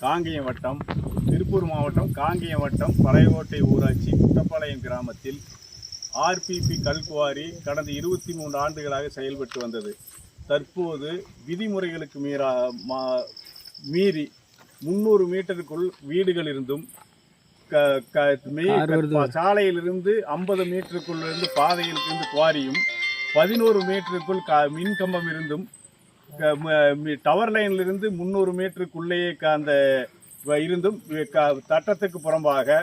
காங்கேயம் வட்டம் திருப்பூர் மாவட்டம் காங்கேயம் வட்டம் பழையகோட்டை ஊராட்சி குட்டப்பாளையம் கிராமத்தில் ஆர்பிபி கல்குவாரி கடந்த இருபத்தி மூன்று ஆண்டுகளாக செயல்பட்டு வந்தது. தற்போது விதிமுறைகளுக்கு மீறா மா- மீறி முந்நூறு மீட்டருக்குள் வீடுகள் இருந்தும் சாலையிலிருந்து ஐம்பது மீட்டருக்குள் இருந்து பாதையில் இருந்து குவாரியும் பதினோரு மீட்டருக்குள் க மின் கம்பம் இருந்தும் டவர் லைனிலிருந்து முந்நூறு மீட்டருக்குள்ளேயே அந்த வ- இருந்தும் க- சட்டத்துக்கு புறம்பாக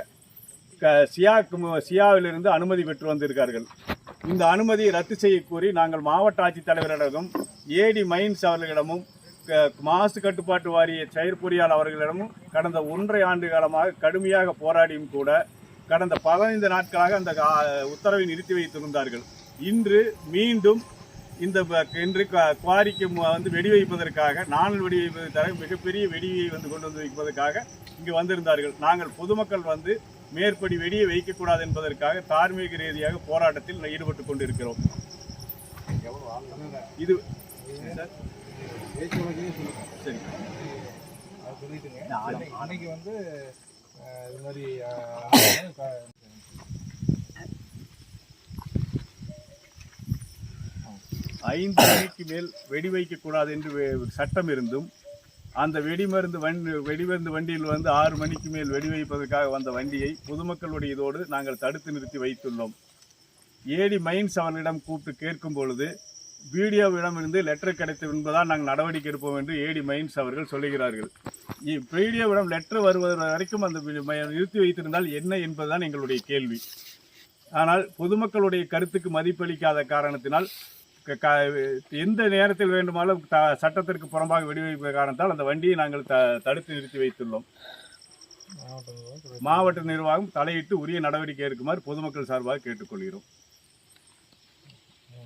க சியா சியாவிலிருந்து அனுமதி பெற்று வந்திருக்கார்கள். இந்த அனுமதியை ரத்து செய்ய கோரி நாங்கள் மாவட்ட ஆட்சித்தலைவரிடமும் ஏடி மைன்ஸ் அவர்களிடமும் க- மாசு கட்டுப்பாட்டு வாரிய செயற்பொறியாளர் அவர்களிடமும் கடந்த ஒன்றரை ஆண்டு காலமாக கடுமையாக போராடியும் கூட கடந்த பதினைந்து நாட்களாக அந்த உத்தரவை நிறுத்தி வைத்திருந்தார்கள். இன்று மீண்டும் இந்த இன்று குவாரிக்கு வந்து வெடி வைப்பதற்காக நாணல் வெடி வைப்பதற்காக மிகப்பெரிய வெடியை வந்து கொண்டு வந்து வைப்பதற்காக இங்கு வந்திருந்தார்கள். நாங்கள் பொதுமக்கள் வந்து மேற்படி வெடியை வைக்கக்கூடாது என்பதற்காக தார்மீக ரீதியாக போராட்டத்தில் ஈடுபட்டு கொண்டிருக்கிறோம். இது சார்? அன்னைக்கு வந்து இது மாதிரி ஐந்து மணிக்கு மேல் வெடி வைக்கக்கூடாது என்று சட்டம் இருந்தும் அந்த வெடிமருந்து வண்டி வெடிமருந்து வண்டியில் வந்து ஆறு மணிக்கு மேல் வெடி வைப்பதற்காக வந்த வண்டியை பொதுமக்களுடைய இதோடு நாங்கள் தடுத்து நிறுத்தி வைத்துள்ளோம். ஏடி மைன்ஸ் அவர்களிடம் கூப்பிட்டு கேட்கும் பொழுது வீடியோவிடமிருந்து லெட்டர் கிடைத்து என்பதால் நாங்கள் நடவடிக்கை எடுப்போம் என்று ஏடி மைன்ஸ் அவர்கள் சொல்லுகிறார்கள். இ- வீடியோவிடம் லெட்டர் வருவது வரைக்கும் அந்த நிறுத்தி வைத்திருந்தால் என்ன என்பதுதான் எங்களுடைய கேள்வி. ஆனால் பொதுமக்களுடைய கருத்துக்கு மதிப்பளிக்காத காரணத்தினால் எந்த நேரத்தில் வேண்டுமானாலும் த- சட்டத்திற்கு புறம்பாக வெடிவைப்பு காரணத்தால் அந்த வண்டியை நாங்கள் த தடுத்து நிறுத்தி வைத்துள்ளோம். மாவட்ட நிர்வாகம் மாவட்ட நிர்வாகம் தலையிட்டு உரிய நடவடிக்கை எடுக்குமாறு பொதுமக்கள் சார்பாக கேட்டுக்கொள்கிறோம்.